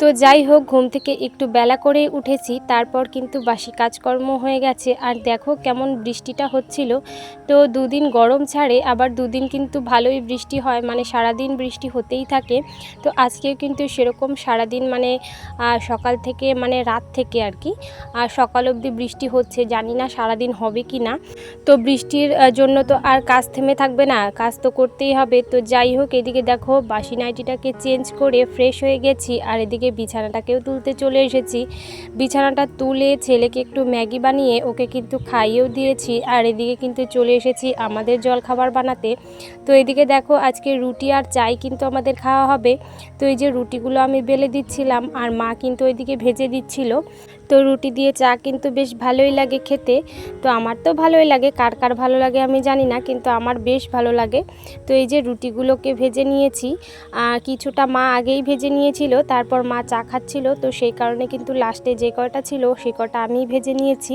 তো যাই হোক, ঘুম থেকে একটু বেলা করে উঠেছি, তারপর কিন্তু বাসি কাজকর্ম হয়ে গেছে। আর দেখো কেমন বৃষ্টিটা হচ্ছিল। তো দুদিন গরম ছাড়ে, আবার দুদিন কিন্তু ভালোই বৃষ্টি হয় মানে সারাদিন বৃষ্টি হতেই থাকে। তো আজকেও কিন্তু সেরকম সারাদিন মানে সকাল থেকে মানে রাত থেকে আর কি আর সকাল অবধি বৃষ্টি হচ্ছে। জানি না সারাদিন হবে কি না। তো বৃষ্টির জন্য তো আর কাজ থেমে থাকবে না, কাজ তো করতেই হবে। তো যাই হোক, এদিকে দেখো বাসি নাইটিটাকে চেঞ্জ করে ফ্রেশ হয়ে গেছি, আর এদিকে বিছানাটাকেও তুলতে চলে এসেছি। বিছানাটা তুলে ছেলেকে একটু ম্যাগি বানিয়ে ওকে কিন্তু খাইয়েও দিয়েছি। আর এদিকে কিন্তু চলে এসেছি আমাদের জল খাবার বানাতে। তো এদিকে দেখো আজকে রুটি আর চাই কিন্তু আমাদের খাওয়া হবে। তো এই যে রুটিগুলো আমি বেলে দিচ্ছিলাম আর মা কিন্তু ওইদিকে ভেজে দিচ্ছিল। তো রুটি দিয়ে চা কিন্তু বেশ ভালোই লাগে খেতে। তো আমার তো ভালোই লাগে, কার কার ভালো লাগে আমি জানি না, কিন্তু আমার বেশ ভালো লাগে। তো এই যে রুটিগুলোকে ভেজে নিয়েছি। কিছুটা মা আগেই ভেজে নিয়েছিল, তারপর মা চা খাচ্ছিল, তো সেই কারণে কিন্তু লাস্টে যে কয়টা ছিল, সে কটা আমি ভেজে নিয়েছি।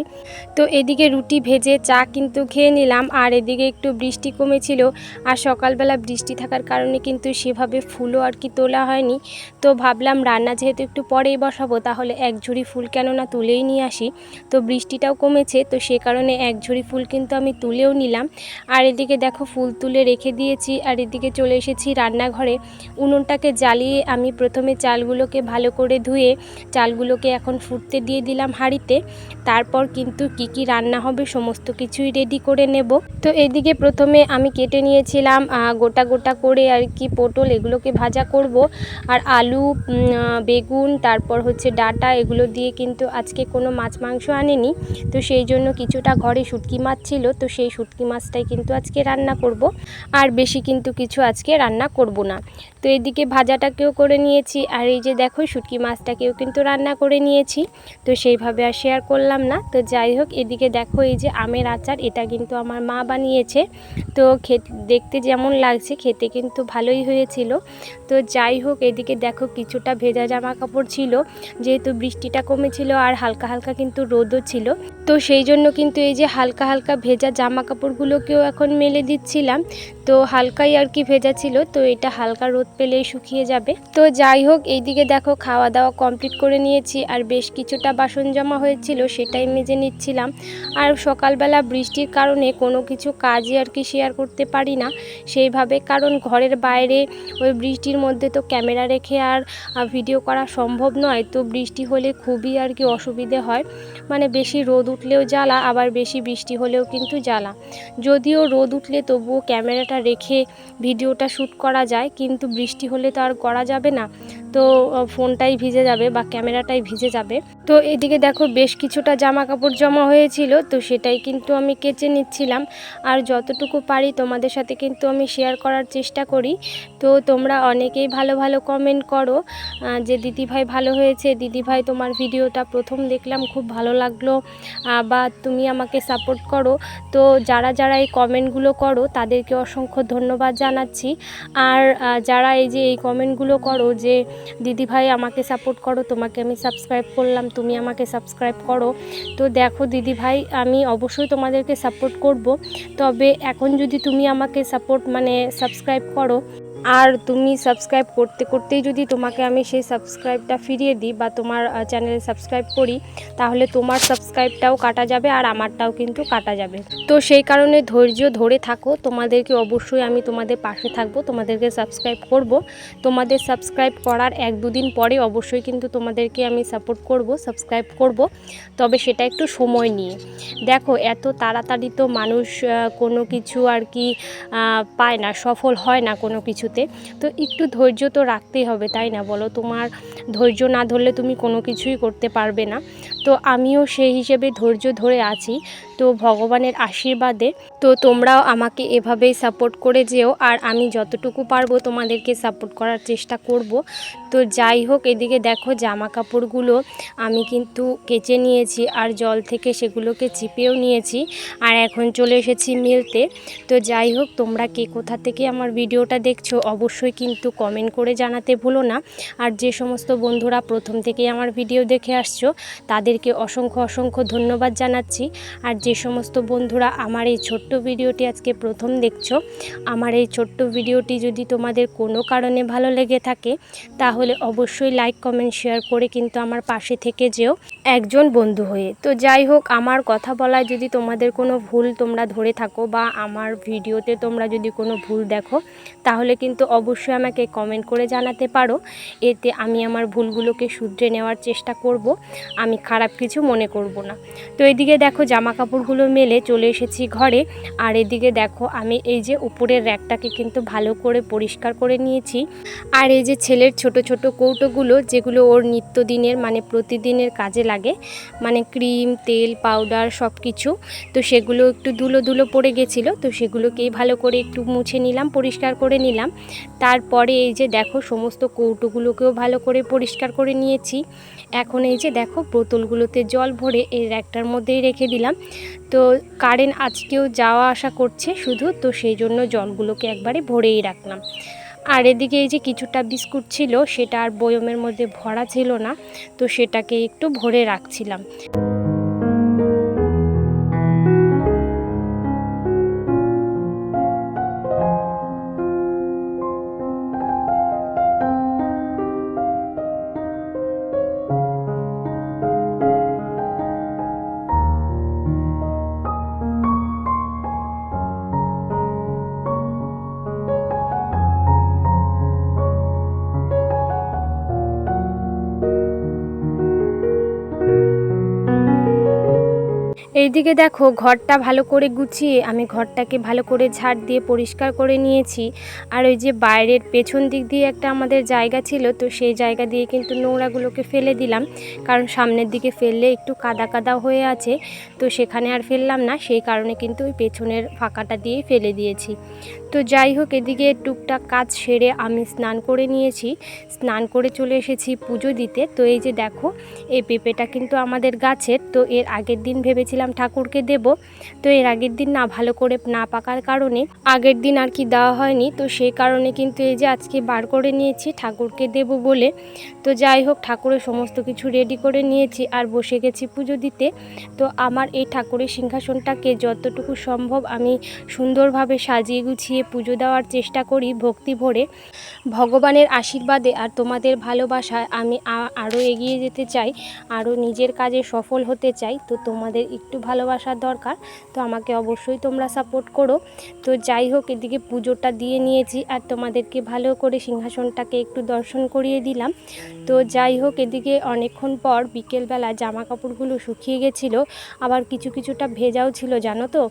তো এদিকে রুটি ভেজে চা কিন্তু খেয়ে নিলাম, আর এদিকে একটু বৃষ্টি কমেছিল, আর সকালবেলা বৃষ্টি থাকার কারণে কিন্তু সেভাবে ফুলও আর কি তোলা হয়নি। তো ভাবলাম, রান্না যেহেতু একটু পরেই বসাবো, তাহলে এক ঝুড়ি ফুল কেননা তুলেই নিয়ে আসি। তো বৃষ্টিটাও কমেছে, তো সে কারণে এক ঝুড়ি ফুল কিন্তু আমি তুলেও নিলাম। আর এদিকে দেখো, ফুল তুলে রেখে দিয়েছি, আর এদিকে চলে এসেছি রান্নাঘরে। উনুনটাকে জ্বালিয়ে আমি প্রথমে চালগুলোকে ভালো করে ধুয়ে চালগুলোকে এখন ফুটতে দিয়ে দিলাম হাঁড়িতে। তারপর কিন্তু কি কি রান্না হবে সমস্ত কিছুই রেডি করে নেব। তো এদিকে প্রথমে আমি কেটে নিয়েছিলাম গোটা গোটা করে আর কি পটল এগুলোকে ভাজা করব। আর আলু বেগুন, তারপর হচ্ছে ডাটা এগুলো দিয়ে কিন্তু আজকে কোনো মাছ মাংস আনেনি। তো সেই জন্য কিছুটা ঘরে শুটকি মাছ ছিল, তো সেই শুটকি মাছটাই কিন্তু আজকে রান্না করব। আর বেশি কিন্তু কিছু আজকে রান্না করব না। তো এদিকে ভাজাটাকেও করে নিয়েছি। আর এই যে দেখো শুটকি মাছটাকেও কিন্তু রান্না করে নিয়েছি। তো সেইভাবে আর শেয়ার করলাম না। তো যাই হোক, এদিকে দেখো এই যে আমের আচার, এটা কিন্তু আমার মা বানিয়েছে। তো খেতে, দেখতে যেমন লাগছে, খেতে কিন্তু ভালোই হয়েছিল। তো যাই হোক, এদিকে দেখো কিছুটা ভেজা জামা কাপড় ছিল। যেহেতু বৃষ্টিটা কমেছিল আর হালকা হালকা কিন্তু রোদও ছিল। তো সেই জন্য কিন্তু এই যে হালকা হালকা ভেজা জামা কাপড়গুলোকেও এখন মেলে দিচ্ছিলাম। তো হালকাই আর কি ভেজা ছিল, তো এটা হালকা রোদ পেলেই শুকিয়ে যাবে। তো যাই হোক, এইদিকে দেখো খাওয়া দাওয়া কমপ্লিট করে নিয়েছি, আর বেশ কিছুটা বাসন জমা হয়েছিল সেটাই মেজে নিচ্ছিলাম। আর সকালবেলা বৃষ্টির কারণে কোনো কিছু কাজই আর কি শেয়ার করতে পারি না। সেইভাবে কারণ ঘরের বাইরে ওই বৃষ্টির মধ্যে তো ক্যামেরা রেখে আর ভিডিও করা সম্ভব নয়, তো বৃষ্টি হলে খুবই আর কি অসুবিধে হয়। মানে বেশি রোদ উঠলেও জ্বালা, আবার বেশি বৃষ্টি হলেও কিন্তু জ্বালা। যদিও রোদ উঠলে তবুও ক্যামেরাটা রেখে ভিডিওটা শ্যুট করা যায়, কিন্তু বৃষ্টি হলে তো আর করা যাবে না। তো ফোনটাই ভিজে যাবে বা ক্যামেরাটাই ভিজে যাবে। তো এদিকে দেখো বেশ কিছুটা জামা কাপড় জমা হয়েছিল, তো সেটাই কিন্তু আমি কেচে নিচ্ছিলাম। আর যতটুকু পারি তোমাদের সাথে কিন্তু আমি শেয়ার করার চেষ্টা করি। তো তোমরা অনেকেই ভালো ভালো কমেন্ট করো যে দিদিভাই ভালো হয়েছে। দিদিভাই, তোমার ভিডিওটা প্রথম দেখলাম, খুব ভালো লাগল। বা তুমি আমাকে সাপোর্ট করো। তো যারা যারা এই কমেন্টগুলো করো, তাদেরকে অসংখ্য ধন্যবাদ জানাচ্ছি। আর যারা এই যে এই কমেন্টগুলো করো যে দিদিভাই আমাকে সাপোর্ট করো, তোমাকে আমি সাবস্ক্রাইব করলাম, তুমি আমাকে সাবস্ক্রাইব করো। তো দেখো দিদিভাই আমি অবশ্যই তোমাদেরকে সাপোর্ট করব। তবে এখন যদি তুমি আমাকে সাপোর্ট মানে সাবস্ক্রাইব করো আর তুমি সাবস্ক্রাইব করতে করতেই যদি তোমাকে আমি সেই সাবস্ক্রাইবটা ফিরিয়ে দিই বা তোমার চ্যানেলে সাবস্ক্রাইব করি, তাহলে তোমার সাবস্ক্রাইবটাও কাটা যাবে আর আমারটাও কিন্তু কাটা যাবে। তো সেই কারণে ধৈর্য ধরে থাকো, তোমাদেরকে অবশ্যই আমি তোমাদের পাশে থাকব, তোমাদেরকে সাবস্ক্রাইব করব। তোমাদের সাবস্ক্রাইব করার এক দুদিন পরে অবশ্যই কিন্তু তোমাদেরকে আমি সাপোর্ট করব সাবস্ক্রাইব করব। তবে সেটা একটু সময় নিয়ে। দেখো, এত তাড়াতাড়ি তো মানুষ কোনো কিছু আর কি পায় না, সফল হয় না কোনো কিছুতে তো একটু ধৈর্য তো রাখতেই হবে, তাই না? বলো, তোমার ধৈর্য না ধরলে তুমি কোনো কিছুই করতে পারবে না। তো আমিও সেই হিসেবে ধৈর্য ধরে আছি। তো ভগবানের আশীর্বাদে। তো তোমরাও আমাকে এভাবেই সাপোর্ট করে যেও, আর আমি যতটুকু পারব তোমাদেরকে সাপোর্ট করার চেষ্টা করব। তো যাই হোক, এদিকে দেখো জামা কাপড়গুলো আমি কিন্তু কেচে নিয়েছি, আর জল থেকে সেগুলোকে চিপেও নিয়েছি, আর এখন চলে এসেছি মিলতে। তো যাই হোক, তোমরা কে কোথা থেকে আমার ভিডিওটা দেখছ অবশ্যই কিন্তু কমেন্ট করে জানাতে ভুলো না। আর যে সমস্ত বন্ধুরা প্রথম থেকেই আমার ভিডিও দেখে আসছো, তাদেরকে অসংখ্য অসংখ্য ধন্যবাদ জানাচ্ছি। আর যে সমস্ত বন্ধুরা আমার এই ছোট্ট ভিডিওটি আজকে প্রথম দেখছ, আমার এই ছোট্ট ভিডিওটি যদি তোমাদের কোনো কারণে ভালো লেগে থাকে, তাহলে অবশ্যই লাইক কমেন্ট শেয়ার করে কিন্তু আমার পাশে থেকে যেও। একজন বন্ধু হয়ে। তো যাই হোক, আমার কথা বলায় যদি তোমাদের কোনো ভুল তোমরা ধরে থাকো বা আমার ভিডিওতে তোমরা যদি কোনো ভুল দেখো, তাহলে কিন্তু অবশ্যই আমাকে কমেন্ট করে জানাতে পারো। এতে আমি আমার ভুলগুলোকে শুধরে নেওয়ার চেষ্টা করব। আমি খারাপ কিছু মনে করব না। তো এদিকে দেখো জামা কাপড়গুলো মেলে চলে এসেছি ঘরে। আর এদিকে দেখো, আমি এই যে উপরের র্যাকটাকে কিন্তু ভালো করে পরিষ্কার করে নিয়েছি। আর এই যে ছেলের ছোট ছোট কৌটোগুলো, যেগুলো ওর নিত্যদিনের মানে প্রতিদিনের কাজে লাগে মানে ক্রিম, তেল, পাউডার সব কিছু তো সেগুলো একটু ধুলো ধুলো পড়ে গেছিল, তো সেগুলোকেই ভালো করে একটু মুছে নিলাম, পরিষ্কার করে নিলাম। তারপরে এই যে দেখো সমস্ত কৌটোগুলোকেও ভালো করে পরিষ্কার করে নিয়েছি। এখন এই যে দেখো বোতলগুলোতে জল ভরে এই র্যাকটার মধ্যেই রেখে দিলাম। তো কারেন্ট আজকেও যাওয়া আসা করছে শুধু, তো সেই জন্য জলগুলোকে একবারে ভরেই রাখলাম। আর এদিকে এই যে কিছুটা বিস্কুট ছিল, সেটা আর বয়মের মধ্যে ভরা ছিল না, তো সেটাকে একটু ভরে রাখছিলাম। এইদিকে দেখো, ঘরটা ভালো করে গুছিয়ে আমি ঘরটাকে ভালো করে ঝাড় দিয়ে পরিষ্কার করে নিয়েছি। আর ওই যে বাইরের পেছন দিক দিয়ে একটা আমাদের জায়গা ছিল, তো সেই জায়গা দিয়ে কিন্তু নোংরাগুলোকে ফেলে দিলাম। কারণ সামনের দিকে ফেললে একটু কাদা কাদা হয়ে আছে, তো সেখানে আর ফেললাম না। সেই কারণে কিন্তু ওই পেছনের ফাঁকাটা দিয়ে ফেলে দিয়েছি। তো যাই হোক, এদিকে টুকটাক কাজ সেরে আমি স্নান করে নিয়েছি। স্নান করে চলে এসেছি পুজো দিতে। তো এই যে দেখো, এই পেঁপেটা কিন্তু আমাদের গাছের, তো এর আগের দিন ভেবেছিলাম ঠাকুরকে দেব। তো এর আগের দিন না ভালো করে না পাকার কারণে আগের দিন আর কি দেওয়া হয়নি। তো সেই কারণে কিন্তু এই যে আজকে বার করে নিয়েছি, ঠাকুরকে দেব বলে। তো যাই হোক, ঠাকুরের সমস্ত কিছু রেডি করে নিয়েছি আর বসে গেছি পুজো দিতে। তো আমার এই ঠাকুরের সিংহাসনটাকে যতটুকু সম্ভব আমি সুন্দরভাবে সাজিয়ে গুছিয়ে পুজো দেওয়ার চেষ্টা করি ভক্তি ভরে। ভগবানের আশীর্বাদে আর তোমাদের ভালোবাসায় আমি আরও এগিয়ে যেতে চাই আরও নিজের কাজে সফল হতে চাই। তো তোমাদের একটু ভালোবাসার দরকার, তো আমাকে অবশ্যই তোমরা সাপোর্ট করো। তো যাই হোক, এদিকে পুজোটা দিয়ে নিয়েছি আর তোমাদেরকে ভালো করে সিংহাসনটাকে একটু দর্শন করিয়ে দিলাম। তো যাই হোক, এদিকে অনেকক্ষণ পর বিকেলবেলা জামা কাপড়গুলো শুকিয়ে গেছিল, আবার কিছু কিছুটা ভেজাও ছিল, জানো তো?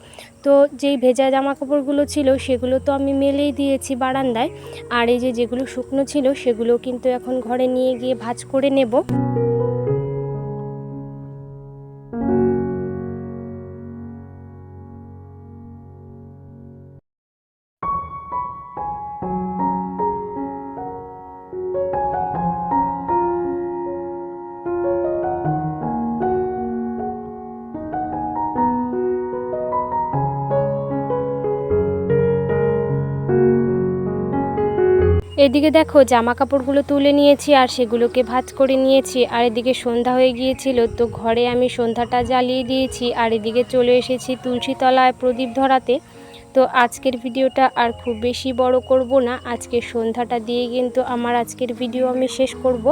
তো যেই ভেজা জামা কাপড়গুলো ছিল, সেগুলো তো আমি মেলেই দিয়েছি বারান্দায়। আর এই যে যেগুলো শুকনো ছিল, সেগুলো কিন্তু এখন ঘরে নিয়ে গিয়ে ভাঁজ করে নেব। এদিকে দেখো জামা কাপড়গুলো তুলে নিয়েছি আর সেগুলোকে ভাঁজ করে নিয়েছি। আর এদিকে সন্ধ্যা হয়ে গিয়েছিল, তো ঘরে আমি সন্ধ্যাটা জ্বালিয়ে দিয়েছি। আর এদিকে চলে এসেছি তুলসী তলায় প্রদীপ ধরাতে। তো আজকের ভিডিওটা আর খুব বেশি বড় করব না। আজকে সন্ধ্যাটা দিয়ে কিন্তু আমার আজকের ভিডিও আমি শেষ করব।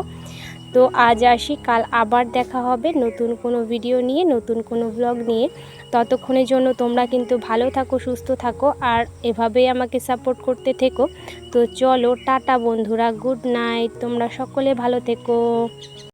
তো আজ আসি, কাল আবার দেখা হবে নতুন কোনো ভিডিও নিয়ে, নতুন কোনো ব্লগ নিয়ে। ততক্ষণের জন্য তোমরা কিন্তু ভালো থাকো, সুস্থ থাকো আর এভাবেই আমাকে সাপোর্ট করতে থেকো। তো চলো, টাটা বন্ধুরা গুড নাইট তোমরা সকলে ভালো থেকো।